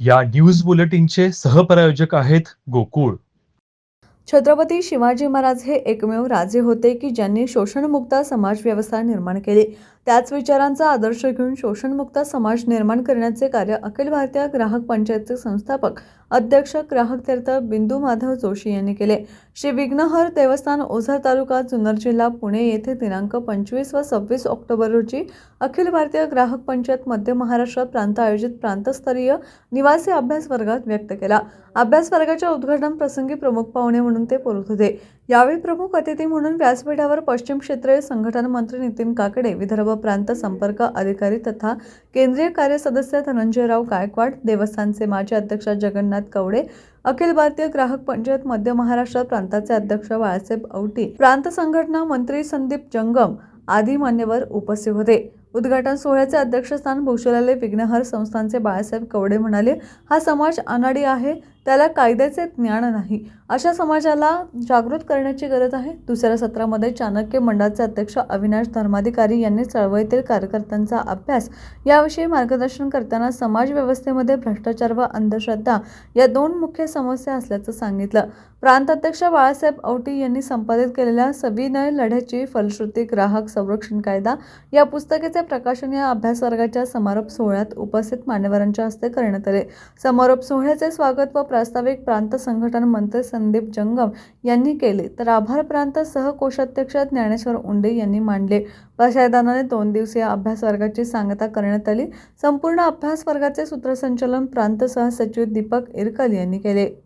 या न्यूज बुलेटिनचे सहप्रायोजक आहेत गोकुळ. छत्रपती शिवाजी महाराज हे एकमेव राजे होते की ज्यांनी शोषणमुक्त समाज व्यवस्था निर्माण केली. त्याच विचारांचा आदर्श घेऊन शोषणमुक्त समाज निर्माण करण्याचे कार्य अखिल भारतीय ग्राहक पंचायतचे संस्थापक अध्यक्ष ग्राहक तीर्थ बिंदू माधव जोशी यांनी केले. श्री विघ्नहर देवस्थान ओझर तालुका जुन्नर जिल्हा पुणे येथे दिनांक पंचवीस व सव्वीस ऑक्टोबर रोजी अखिल भारतीय ग्राहक पंचायत मध्य महाराष्ट्र प्रांत आयोजित प्रांतस्तरीय निवासी अभ्यास वर्गात व्यक्त केला. अभ्यास वर्गाच्या उद्घाटन प्रसंगी प्रमुख पाहुणे म्हणून ते बोलत होते. यावेळी प्रमुख अतिथी म्हणून व्यासपीठावर पश्चिम क्षेत्रीय संघटन मंत्री नितीन काकडे विदर्भ प्रांत संपर्क अधिकारी तथा केंद्रीय कार्य सदस्य धनंजयराव गायकवाड देवस्थानचे माजी अध्यक्ष जगन्नाथ कवडे अखिल भारतीय ग्राहक पंचायत मध्य महाराष्ट्र प्रांताचे अध्यक्ष बाळासाहेब औटी प्रांत संघटना मंत्री संदीप जंगम आदी मान्यवर उपस्थित होते. उद्घाटन सोहळ्याचे अध्यक्षस्थान भूषवलेले विघ्नहर संस्थानचे बाळासाहेब कवडे म्हणाले हा समाज अनाडी आहे. त्याला कायद्याचे ज्ञान नाही. अशा समाजाला जागृत करण्याची गरज आहे. दुसऱ्या सत्रामध्ये चाणक्य मंडळाचे अध्यक्ष अविनाश धर्माधिकारी यांनी चळवळीतील कार्यकर्त्यांचा अभ्यास याविषयी मार्गदर्शन करताना समाज व्यवस्थेमध्ये भ्रष्टाचार व अंधश्रद्धा या दोन मुख्य समस्या असल्याचं सांगितलं. प्रांत अध्यक्ष बाळासाहेब औटी यांनी संपादित केलेल्या सविनय लढ्याची फलश्रुती ग्राहक संरक्षण कायदा या पुस्तकेचे प्रकाशन या अभ्यास वर्गाच्या समारोप सोहळ्यात उपस्थित मान्यवरांच्या हस्ते करण्यात आले. समारोप सोहळ्याचे स्वागत व प्रास्ताविक प्रांत संघटन मंत्री संदीप जंगम यांनी केले. तर आभार प्रांत सहकोषाध्यक्ष ज्ञानेश्वर उंडे यांनी मांडले. प्रसादानाने दोन दिवसीय अभ्यास वर्गाची सांगता करण्यात आली. संपूर्ण अभ्यास वर्गाचे सूत्रसंचालन प्रांत सहसचिव दीपक इरकल यांनी केले.